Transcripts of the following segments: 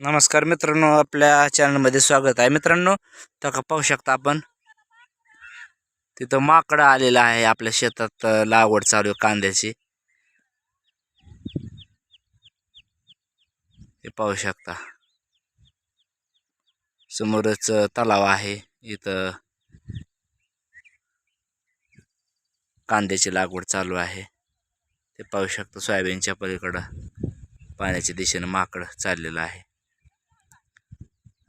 नमस्कार मित्रांनो आपल्या चॅनलमध्ये स्वागत आहे. मित्रांनो तर का पाहू शकता आपण तिथं माकडं आलेलं आहे आपल्या शेतात लागवड चालू आहे कांद्याची. हे पाहू शकता. समोरच तलाव आहे. इथं कांद्याची लागवड चालू आहे. ते पाहू शकता सोयाबीनच्या पलीकडं पाण्याच्या दिशेनं माकड चाललेलं आहे.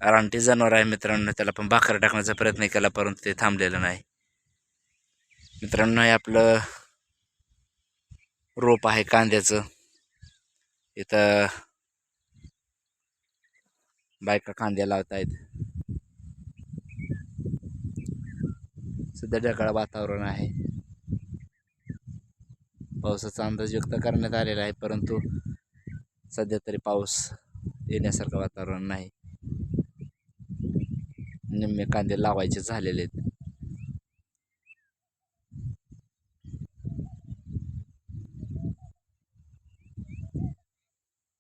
रानटी जनावर आहे मित्रांनो त्याला पण भाकर टाकण्याचा प्रयत्न केला परंतु ते थांबलेलं नाही. मित्रांनो हे आपलं रोप आहे कांद्याचं. इथं बायका कांद्या लावत आहेत सध्या ढगाळ वातावरण आहे. पावसाचा अंदाज व्यक्त करण्यात आलेला आहे परंतु सध्या तरी पाऊस येण्यासारखं वातावरण नाही. निम्मे कांदे लावायचे झालेले आहेत.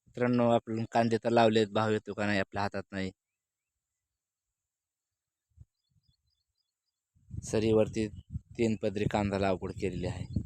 मित्रांनो आपण कांदे तर लावलेत भाव येतो का नाही आपल्या हातात नाही. सरीवरती तीन पदरी कांदा लागवड केलेली आहे.